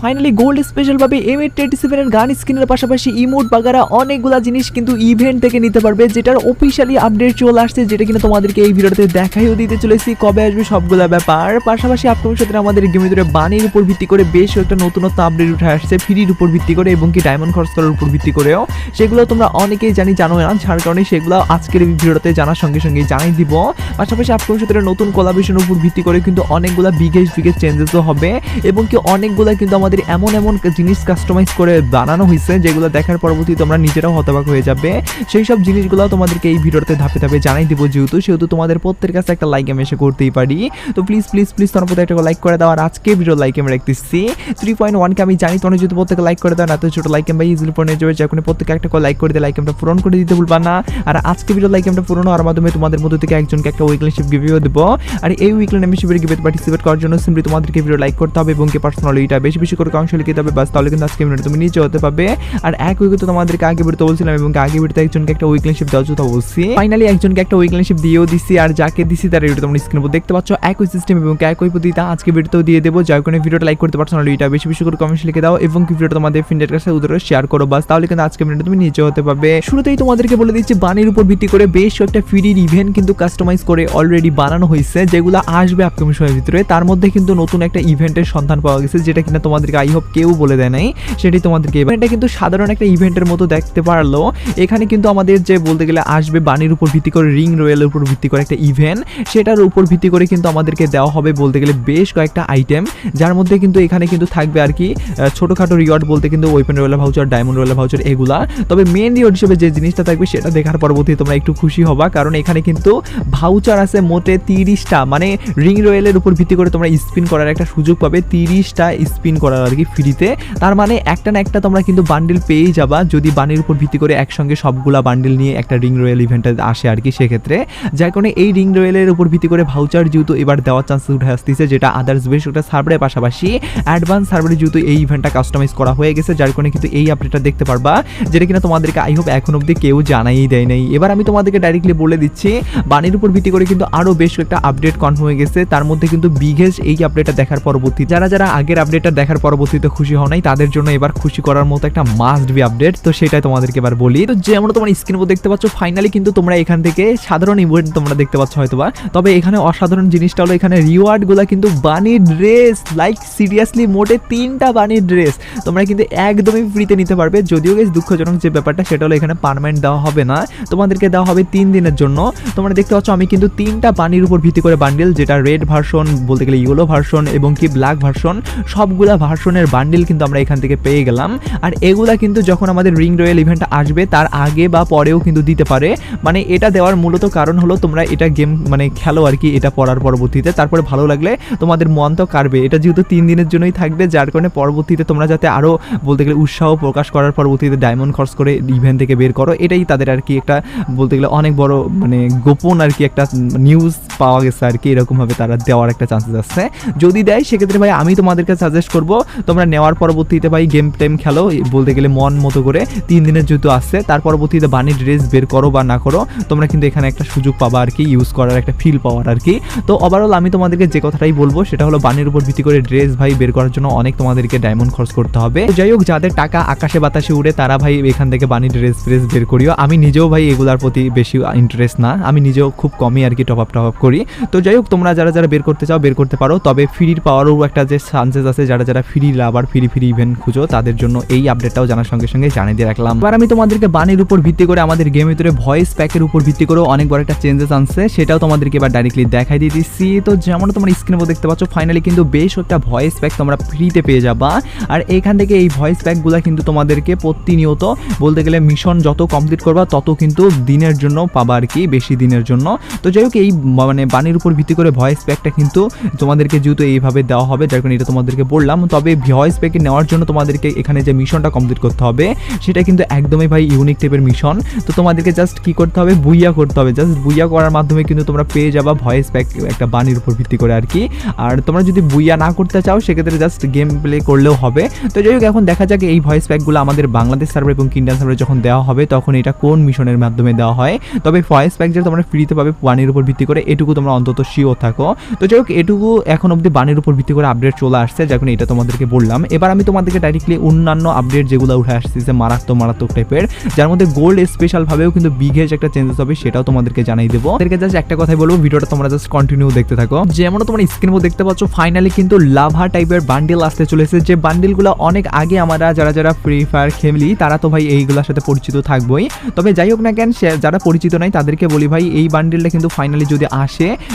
Finally gold স্পেশালভাবে M eight twenty সেভেনের gun স্কিনের পাশাপাশি ইমোট বাগারা অনেকগুলা জিনিস কিন্তু ইভেন্ট থেকে নিতে পারবে, যেটার অফিসিয়ালি আপডেট চলে আসছে, যেটা তোমাদেরকে এই ভিডিওতে দেখাইও দিতে চলেছি, কবে আসবে সবগুলা ব্যাপার। পাশাপাশি সাথে আমাদের উপর ভিত্তি করে বেশ একটা নতুনত্ব আপডেট উঠে আসছে ফ্রির উপর ভিত্তি করে এবং কি ডায়মন্ড খরচ করার উপর ভিত্তি করেও। সেগুলো তোমরা অনেকেই জানি, জানো না, যার কারণে সেগুলো আজকের এই ভিডিওতে জানার সঙ্গে সঙ্গে জানাই দিব। পাশাপাশি আপনার সাথে নতুন কোলাবেশনের উপর ভিত্তি করে কিন্তু অনেকগুলা বিগেজ বিগেজ চেঞ্জেসও হবে, এবং কি অনেকগুলা কিন্তু আমাদের এমন এমন জিনিস কাস্টমাইজ করে বানানো হয়েছে যেগুলো দেখার পরবর্তী তোমরা নিজেরাও হতবাক হয়ে যাবে। সেই সব জিনিসগুলো তোমাদেরকে এই ভিডিওতে ধাপে ধাপে জানাই দিব যেহেতু, সেহেতু তোমাদের প্রত্যেকের কাছে একটা লাইক আমি এসে করতেই পারি। তো প্লিজ প্লিজ প্লিজ তোমার প্রত্যেক একটা লাইক করে দাও। আর আজকে ভিডিও লাইক আমি রাখতেছি। থ্রি পয়েন্ট ওয়ানকে আমি জানি তোমরা যদি প্রত্যেকে লাইক করে দাও, না তো ছোট লাইক আমি ইজিলি পড়ে যাবে। যে কোনো প্রত্যেকে একটা লাইক করে দিয়ে লাইক আমরা পূরণ করে দিতে ভুলবা না। আর আজকে ভিডিও লাইক আমরা পূরণ হওয়ার মাধ্যমে তোমাদের মধ্যে থেকে একজনকে একটা উইকলি শিপ গিভিও দেবো। আর এই উইকলি মেম্বারশিপের গিভে পার্টিসিপেট করার জন্য সিম্পলি তোমাদেরকে ভিডিও লাইক করতে হবে এবং কি পার্সোনালি এটা বেশি বেশি করে কাউন্সিল লিখে দেবে, বাস তাহলে কিন্তু আজকে তুমি নিচে হতে পারবে। আর এক উইকে তো তোমাদেরকে আগে ভিডিওতে বলছিলাম এবং আগে ভিডিওতে একজনকে একটা উইকলি শিপ দেওয়ার কথা বলছি। ফাইনালি একজনকে একটা উইকলি শিপ দিয়েও দিছি আর যাকে দিছি তার ভিডিও তোমরা স্ক্রিনে উপর দেখতে পাচ্ছ। একই সিস্টেম এবং একই পদ্ধতিতে আজকে ভিডিওতেও দিয়ে দেবো। যার কারণে ভিডিওটা লাইক করতে পারছ না এটা বেশি বেশি করে কমেন্ট লিখে দাও এবং ভিডিওটা তোমাদের ফ্রেন্ডের কাছে উদরে শেয়ার করো, বাস তাহলে কিন্তু আজকে ভিডিও তুমি নিচে হতে পারবে। শুরুতেই তোমাদেরকে বলে দিচ্ছি, বানির উপর ভিত্তি করে বেশ একটা ফ্রির ইভেন্ট কিন্তু কাস্টমাইজ করে অলরেডি বানানো হয়েছে, যেগুলো আসবে আপকামিং সময়ের ভিতরে। তার মধ্যে কিন্তু নতুন একটা ইভেন্টের সন্ধান পাওয়া গেছে, যেটা কিনা তোমাদেরকে আই হোপ কেউ বলে দেয় নাই, সেটি তোমাদেরকে এটা কিন্তু সাধারণ একটা ইভেন্টের মতো দেখতে পারল। এখানে কিন্তু আমাদের যে বলতে গেলে আসবে বানির উপর ভিত্তি করে রিং রয়েলের উপর ভিত্তি করে একটা ইভেন্ট সেটার উপর ভিত্তি করে কিন্তু আমাদেরকে দেওয়া হবে বলতে গেলে বেশ কয়েকটা আইটেম যার মধ্যে কিন্তু এখানে কিন্তু থাকবে আর কি ছোটোখাটো রিওয়ার্ড বলতে কিন্তু ওয়েপেন রয়েলার ভাউচার ডায়মন্ড রয়েলার ভাউচার এগুলা। তবে মেন রিওয়ার্ড হিসেবে যে জিনিসটা থাকবে সেটা দেখার পরবর্তী তোমরা একটু খুশি হবা, কারণ এখানে কিন্তু ভাউচার আছে মোটে তিরিশটা। মানে রিং রয়েলের উপর ভিত্তি করে তোমরা স্পিন করার একটা সুযোগ পাবে তিরিশটা স্পিন করার আর কি ফ্রিতে তার মানে একটা না একটা তোমরা কিন্তু বান্ডিল পেয়েই যাবা, যদি বানির উপর ভিত্তি করে একসঙ্গে সবগুলা বান্ডিল নিয়ে একটা রিং রয়েল ইভেন্টে আসে আর কি সেক্ষেত্রে। যার কারণে এই রিং রয়েলের উপর ভিত্তি করে ভাউচার যেহেতু এবার দেওয়ার চান্স উঠে আসতেছে, যেটা আদার্স বেশ একটা সার্ভারের পাশাপাশি অ্যাডভান্স সার্ভারে যেহেতু এই ইভেন্টটা কাস্টমাইজ করা হয়ে গেছে, যার কারণে কিন্তু এই আপডেটটা দেখতে পারবা, যেটা কিনা তোমাদেরকে আই হোপ এখন অব্দি কেউ জানাই দেয় নাই। এবার আমি তোমাদেরকে ডাইরেক্টলি বলে দিচ্ছি বানির উপর ভিত্তি করে কিন্তু আরও বেশ একটা আপডেট কনফার্ম হয়ে গেছে। তার মধ্যে কিন্তু বিঘেজ এই আপডেটটা দেখার পরবর্তী যারা যারা আগের আপডেটটা দেখার পরবর্তীতে খুশি হও নাই। তাদের জন্য এবার খুশি করার মতো একটা মাস্ট বি আপডেট তো সেটাই তোমাদেরকে এবার বলি। তো যেমন তোমার স্ক্রিন উপর দেখতে পাচ্ছ ফাইনালি কিন্তু তোমরা এখান থেকে সাধারণ ইভেন্ট তোমরা দেখতে পাচ্ছ হয়তোবা। তবে এখানে অসাধারণ জিনিসটা হলো, এখানে রিওয়ার্ডগুলা কিন্তু বানির ড্রেস লাইক সিরিয়াসলি মোটে তিনটা বানির ড্রেস তোমরা কিন্তু একদমই ফ্রিতে নিতে পারবে। যদিও গেছ দুঃখজনক যে ব্যাপারটা, সেটা হলো এখানে পারমানেন্ট দেওয়া হবে না। তোমাদেরকে দেওয়া হবে তিন দিনের জন্য। তোমরা দেখতে পাচ্ছ, আমি কিন্তু তিনটা বানির উপর ভিত্তি করে বান্ডিল যেটা রেড ভার্সন বলতে গেলে ইয়েলো ভার্সন এবং কি ব্ল্যাক ভার্সন সবগুলা ভার্সনের বান্ডিল কিন্তু আমরা এখান থেকে পেয়ে গেলাম। আর এগুলা কিন্তু যখন আমাদের রিং রয়েল ইভেন্ট আসবে, তার আগে বা পরেও কিন্তু দিতে পারে। মানে এটা দেওয়ার মূলত কারণ হলো তোমরা এটা গেম মানে খেলো আর কি, এটা পড়ার পরবর্তীতে। তারপরে ভালো লাগলে তোমাদের মন তো কাটবে এটা যেহেতু তিন দিনের জন্যই থাকবে, যার কারণে পরবর্তীতে তোমরা যাতে আরও বলতে গেলে উৎসাহ প্রকাশ করার পরবর্তীতে ডায়মন্ড খরচ করে ইভেন্ট থেকে বের করো, এটাই তাদের আর কি একটা বলতে গেলে অনেক বড় মানে গোপন আর কি একটা নিউজ পাওয়া গেছে আর কি, এরকমভাবে তারা দেওয়ার একটা চান্সেস আছে। যদি দেয়, সেক্ষেত্রে ভাই আমি তোমাদেরকে সাজেস্ট করব, তোমরা নেওয়ার পরবর্তীতে ভাই গেম টেম খেলো বলতে গেলে মন মতো করে, তিন দিনের যেহেতু আসছে তার পরবর্তীতে বানি ড্রেস বের করো বা না করো, তোমরা কিন্তু এখানে একটা সুযোগ পাবা আর কি ইউজ করার একটা ফিল পাওয়ার আর কি। তো ওভারঅল আমি তোমাদেরকে যে কথাটাই বলব, সেটা হলো বানির উপর ভিত্তি করে ড্রেস ভাই বের করার জন্য অনেক তোমাদেরকে ডায়মন্ড খরচ করতে হবে। যাই হোক, যাদের টাকা আকাশে বাতাসে উড়ে, তারা ভাই এখান থেকে বানি ড্রেস ফ্রেস বের করিও। আমি নিজেও ভাই এগুলার প্রতি বেশি ইন্টারেস্ট না, আমি নিজেও খুব কমই আর কি টপ আপ টপ আপ করি। তো যাই হোক, তোমরা যারা যারা বের করতে চাও, বের করতে পারো। তবে ফ্রির পাওয়ারও একটা যে চান্সেস আছে, যারা যারা free lover free free event খুঁজো, তাদের জন্য এই আপডেটটাও জানার সঙ্গে সঙ্গে জানিয়ে দিয়ে রাখলাম। এবার আমি তোমাদেরকে বানির উপর ভিত্তি করে আমাদের গেমের ভিতরে ভয়েস প্যাকের উপর ভিত্তি করেও অনেক বড় একটা চেঞ্জেস আনছে। সেটাও তোমাদেরকে এবার ডাইরেক্টলি দেখাই দিয়ে দিচ্ছি। তো যেমন তোমার স্ক্রিনে দেখতে পাচ্ছ ফাইনালি কিন্তু বেশ একটা ভয়েস প্যাক তোমরা ফ্রিতে পেয়ে যাবা। আর এখান থেকে এই ভয়েস প্যাকগুলো কিন্তু তোমাদেরকে প্রতিনিয়ত বলতে গেলে মিশন যত কমপ্লিট করবা, তত কিন্তু দিনের জন্য পাবা আর কি, বেশি দিনের জন্য। তো যাই হোক, এই মানে বানির উপর ভিত্তি করে ভয়েস প্যাকটা কিন্তু তোমাদেরকে যেহেতু এইভাবে দেওয়া হবে, যার কারণে এটা তোমাদেরকে বললাম। তবে ভয়েস প্যাকে নেওয়ার জন্য তোমাদেরকে এখানে যে মিশনটা কমপ্লিট করতে হবে, সেটা কিন্তু একদমই ভাই ইউনিক টাইপের মিশন তো তোমাদেরকে জাস্ট কি করতে হবে? বুইয়া করতে হবে। জাস্ট বুইয়া করার মাধ্যমে কিন্তু তোমরা পেয়ে যাবা ভয়েস প্যাক একটা বাণীর উপর ভিত্তি করে আর কি। আর তোমরা যদি বুইয়া না করতে চাও, সেক্ষেত্রে জাস্ট গেম প্লে করলেও হবে। তো যাই হোক, এখন দেখা যাক এই ভয়েস প্যাকগুলো আমাদের বাংলাদেশ সার্ভার এবং ইন্ডিয়ান সার্ভারে যখন দেওয়া হবে, তখন এটা কোন মিশনের মাধ্যমে দেওয়া হয়। তবে ভয়েস প্যাক যেটা তোমরা ফ্রিতে পাবে বানির উপর ভিত্তি করে এটুকু তোমরা অন্তত শিওর থাকো। তো যাই হোক, এটুকু এখন অবধি বানির উপর ভিত্তি করে আপডেট চলে আসছে যখন এটা তোমাদেরকে বললাম। এবার আমি তোমাদেরকে ডাইরেক্টলি অন্যান্য আপডেট যেগুলো উঠে আসতেছে মারাত্মক মারাত্মক টাইপের যার মধ্যে গোল্ড স্পেশাল ভাবেও কিন্তু বিঘেজ একটা চেঞ্জেস হবে, সেটাও তোমাদেরকে জানাই দেবো। তাদেরকে জাস্ট একটা কথাই বলব, ভিডিওটা তোমরা জাস্ট কন্টিনিউ দেখতে থাকো। যেমন তোমরা স্ক্রিন মধ্যে দেখতে পাচ্ছ ফাইনালি কিন্তু লাভা টাইপের বান্ডিল আসতে চলেছে, যে বান্ডিলগুলো অনেক আগে আমরা যারা যারা ফ্রি ফায়ার খেলি তারা তো ভাই এইগুলোর সাথে পরিচিত থাকবোই। তবে যাই হোক না কেন যারা পরিচিত নাই, তাদেরকে বলি ভাই, এই বান্ডিলটা কিন্তু ফাইনালি যদি আসে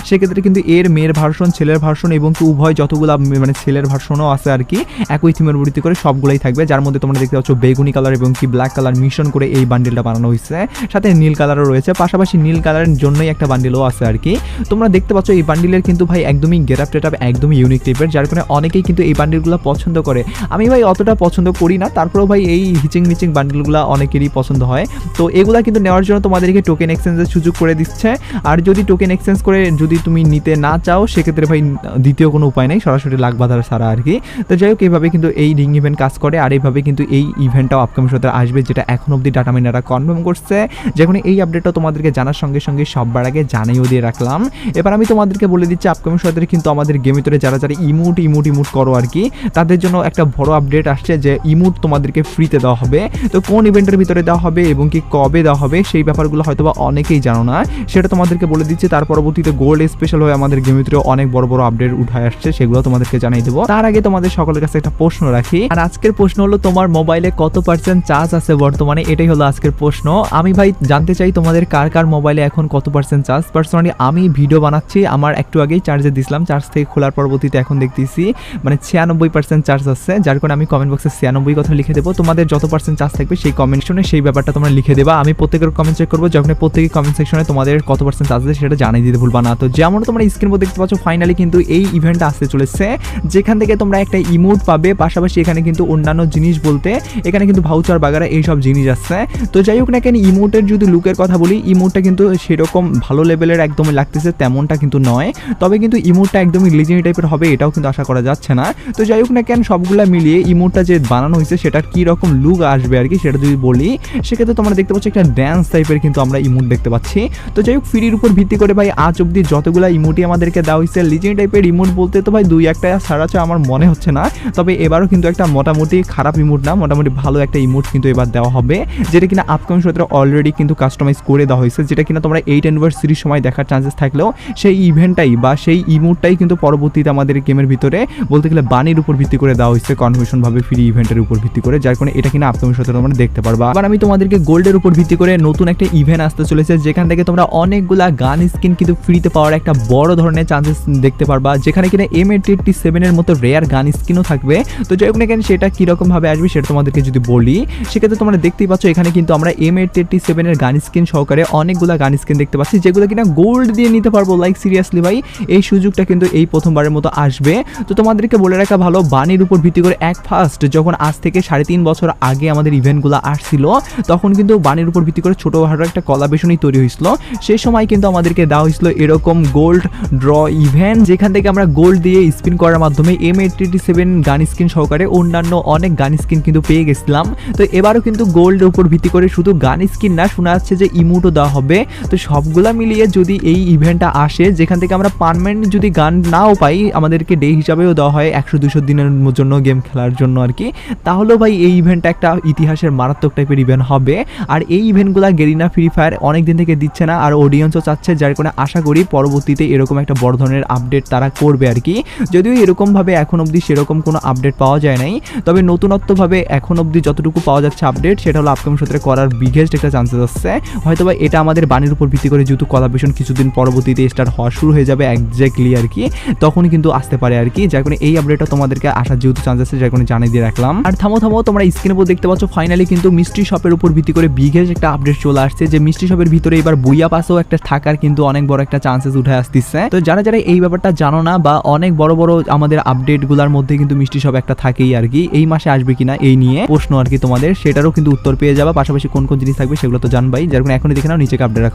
সেক্ষেত্রে কিন্তু এর মেয়ের ভার্সন, ছেলের ভার্সন এবং কি উভয় যতগুলো মানে ছেলের ভার্সনও আছে আর কি, একই থিমের ভিত্তি করে সবগুলোই থাকবে। যার মধ্যে তোমরা দেখতে পাচ্ছ বেগুনি কালার এবং কি ব্ল্যাক কালার মিশন করে এই বান্ডিলটা বানানো হয়েছে সাথে নীল কালারও রয়েছে, পাশাপাশি নীল কালারের জন্যই একটা বান্ডিলও আছে আর কি। তোমরা দেখতে পাচ্ছ এই বান্ডিলের কিন্তু ভাই একদমই গেরাপ টেটাপ একদমই ইউনিক টাইপের যার কারণে অনেকেই কিন্তু এই বান্ডিলগুলো পছন্দ করে। আমি ভাই অতটা পছন্দ করি না, তারপরেও ভাই এই হিচিং মিচিং বান্ডিলগুলো অনেকেরই পছন্দ হয়। তো এগুলা কিন্তু নেওয়ার জন্য তোমাদেরকে টোকেন এক্সচেঞ্জের সুযোগ করে দিচ্ছে। আর যদি টোকেন এক্সচেঞ্জ করে যদি তুমি নিতে না চাও, সেক্ষেত্রে ভাই, দ্বিতীয় কোনো উপায় নেই, সরাসরি লাখ বাধার ছাড়া আর কি। তো যাই হোক এইভাবে কিন্তু এই রিং ইভেন্ট কাজ করে, আর এইভাবে কিন্তু এই ইভেন্টটাও আপকামিং সাথে আসবে, যেটা এখন অবধি ডাটা মাইনারা কনফার্ম করছে। যখন এই আপডেটটা তোমাদেরকে জানার সঙ্গে সঙ্গে সববার আগে জানিয়েও দিয়ে রাখলাম। এবার আমি তোমাদেরকে বলে দিচ্ছি আপকামিং সাথে কিন্তু আমাদের গেমের ভিতরে যারা যারা ইমুট ইমুট ইমুট করো আর কি, তাদের জন্য একটা বড় আপডেট আসছে যে ইমুট তোমাদেরকে ফ্রিতে দেওয়া হবে। তো কোন ইভেন্টের ভিতরে দেওয়া হবে এবং কি কবে দেওয়া হবে, সেই ব্যাপারগুলো হয়তো বা অনেকেই জানো না। সেটা তোমাদেরকে বলে দিচ্ছি, তার পরবর্তীতে গোল্ড স্পেশাল হয়ে আমাদের গেমের ভিতরে অনেক বড় বড় আপডেট উঠায় আসছে, সেগুলো তোমাদেরকে জানাই দেবো। তার আগে তোমাদের সকলের কাছে একটা প্রশ্ন রাখি। আর আজকের প্রশ্ন হলো, তোমার মোবাইলে কত পার্সেন্ট চার্জ আছে বর্তমানে? এটাই হলো আজকের প্রশ্ন। আমি ভাই জানতে চাই, তোমাদের কার কার মোবাইলে এখন কত পার্সেন্ট চার্জ পার্সোনালি আমি ভিডিও বানাচ্ছি, আমার একটু আগেই চার্জে দিছিলাম। চার্জ থেকে খোলার পরবর্তীতে এখন দেখতেছি মানে ছিয়ানব্বই পার্সেন্ট চার্জ আছে। যার কারণে আমি কমেন্ট বক্সে ছিয়ানব্বই কথা লিখে দেবো। তোমাদের যত পার্সেন্ট চার্জ থাকবে, সেই কমেন্ট সেকশনে সেই ব্যাপারটা তোমরা লিখে দেবা। আমি প্রত্যেকের কমেন্ট চেক করব। যখন প্রত্যেকের কমেন্ট সেকশনে তোমাদের কত পার্সেন্ট চার্জ আছে, সেটা জানিয়ে দিতে ভুলবা না তো যেমন তোমরা স্ক্রিন মধ্যে দেখতে পাচ্ছ ফাইনালি কিন্তু এই ইভেন্টটা আসতে চলেছে। যেখান থেকে তোমরা একটা ইমোট পাবে, পাশাপাশি এখানে কিন্তু অন্যান্য জিনিস বলতে, এখানে কিন্তু ভাউচার বাগারা এইসব জিনিস আছে। তো যাই হোক না কেন ইমোটের যদি লুকের কথা বলি ইমোটটা কিন্তু সেরকম ভালো লেভেলের একদমই লাগতেছে, তেমনটা কিন্তু নয়। তবে কিন্তু ইমোটটা একদমই লিজেন্ডি টাইপের হবে, এটাও কিন্তু আশা করা যাচ্ছে না। তো যাই হোক না কেন, সবগুলা মিলিয়ে ইমোটটা যে বানানো হয়েছে, সেটার কি রকম লুক আসবে আর কি, সেটা যদি বলি, সেক্ষেত্রে তোমরা দেখতে পাচ্ছ একটা ড্যান্স টাইপের কিন্তু আমরা ইমোট দেখতে পাচ্ছি। তো যাই হোক ফ্রির উপর ভিত্তি করে ভাই, আজ অব্দি যতগুলা ইমোটি আমাদেরকে দেওয়া হয়েছে লিজেন্ড টাইপের ইমোট বলতে তো ভাই দুই একটা ছাড়া আমার মনে হচ্ছে না। তবে এবারও কিন্তু একটা মোটামুটি খারাপ ইমোট না, মোটামুটি ভালো একটা ইমোট কিন্তু এবার দেওয়া হবে, যেটা কিনা আপকামিং সূত্রে অলরেডি কিন্তু কাস্টমাইজ করে দেওয়া হয়েছে, যেটা কিনা তোমরা এইট অ্যানিভার্সারির সময় দেখার চান্সেস থাকলেও সেই ইভেন্টটাই বা সেই ইমোটটাই কিন্তু পরবর্তীতে আমাদের গেমের ভিতরে বলতে গেলে বাণীর উপর ভিত্তি করে দেওয়া হয়েছে কনভেশন ভাবে ফ্রি ইভেন্টের উপর ভিত্তি করে, যার কারণে এটা কিনা আপকামিং সূত্রে তোমরা দেখতে পারবা। আবার আমি তোমাদেরকে গোল্ডের উপর ভিত্তি করে নতুন একটা ইভেন্ট আসতে চলেছে, যেখান থেকে তোমরা অনেকগুলা গান স্কিন কিন্তু ফ্রিতে পাওয়ার একটা বড় ধরনের চান্সেস দেখতে পারবা, যেখানে কিনা এম এইট সেভেনের মতো রেয়ার গান স্কিনও থাকবে। তো যাই হোক না কেন সেটা কীরকমভাবে আসবে সেটা তোমাদেরকে যদি বলি, সেক্ষেত্রে তোমরা দেখতেই পাচ্ছ এখানে কিন্তু আমরা এম এইট সেভেনের গান স্কিন সহকারে অনেকগুলা গান স্কিন দেখতে পাচ্ছি, যেগুলো কিনা গোল্ড দিয়ে নিতে পারব লাইক সিরিয়াসলি ভাই, এই সুযোগটা কিন্তু এই প্রথমবারের মতো আসবে। তো তোমাদেরকে বলে রাখা ভালো, বাণীর উপর ভিত্তি করে এক ফার্স্ট যখন আজ থেকে সাড়ে তিন বছর আগে আমাদের ইভেন্টগুলো আসছিল, তখন কিন্তু বাণীর উপর ভিত্তি করে ছোটোখাটো একটা কলাবেশনই তৈরি হয়েছিল। সেই সময় কিন্তু আমাদেরকে দেওয়া হয়েছিল এরকম গোল্ড ড্র ইভেন্ট যেখান থেকে আমরা গোল্ড দিয়ে স্পিন করার মাধ্যমে M eighty seven gun skin সহকারে অন্যান্য অনেক গান স্কিন কিন্তু পেয়ে গেছিলাম। তো এবারও কিন্তু গোল্ডের উপর ভিত্তি করে শুধু গান স্কিন না, শোনা যাচ্ছে যে ইমোটও দেওয়া হবে। তো সবগুলা মিলিয়ে যদি এই ইভেন্টটা আসে, যেখান থেকে আমরা পারমানেন্ট যদি গান নাও পাই, আমাদেরকে ডে হিসাবেও দেওয়া হয় একশো দুশো দিনের জন্য গেম খেলার জন্য আর কি। তাহলেও ভাই এই ইভেন্টটা একটা ইতিহাসের মারাত্মক টাইপের ইভেন্ট হবে। আর এই ইভেন্টগুলো গেরিনা ফ্রি ফায়ার অনেক দিন থেকে দিচ্ছে না, আর অডিয়েন্সও চাচ্ছে, যার কারণে আশা করি, পরবর্তীতে এরকম একটা বড় ধরনের আপডেট তারা করবে আর কি। যদিও এরকমভাবে এখন অবধি সেরকম কোনো আপডেট পাওয়া যায় নাই, তবে নতুনত্বভাবে এখন অবধি যতটুকু পাওয়া যাচ্ছে আপডেট সেটা হলো আপকামিং সূত্রে করার বিগেস্ট একটা চান্সেস আসছে। হয়তো বা এটা আমাদের বাণীর উপর ভিত্তি করে যেহেতু কলাবেশন কিছুদিন পরবর্তীতে স্টার্ট হওয়া শুরু হয়ে যাবে একজ্যাক্টলি আর কি, তখনই কিন্তু আসতে পারে আর কি। যার কারণে এই আপডেটটা তোমাদেরকে আসার যেহেতু চান্স আছে, যার কারণে জানিয়ে দিয়ে রাখলাম। আর থামো থামো, তোমরা স্ক্রিনের উপর দেখতে পাচ্ছ ফাইনালি কিন্তু মিষ্টি শপের উপর ভিত্তি করে বিঘেজ একটা আপডেট চলে আসছে, যে মিষ্টি শপের ভিতরে এবার বইয়া পাশেও একটা থাকার কিন্তু অনেক বড় একটা চান্সেস উঠে আসতেছে। তো যারা যারা এই ব্যাপারটা জানো না বা অনেক বড় বড় আমাদের আপডেটগুলার মধ্যে কিন্তু মিষ্টি সব একটা থাকেই আর কি, এই মাসে আসবে কিনা এই নিয়ে প্রশ্ন আর কি তোমাদের, সেটারও কিন্তু উত্তর পেয়ে যাবা। পাশাপাশি কোন কোন জিনিস থাকবে সেগুলো তো জানবাই। যার এখনই দেখে নাও, নিচে আপডেট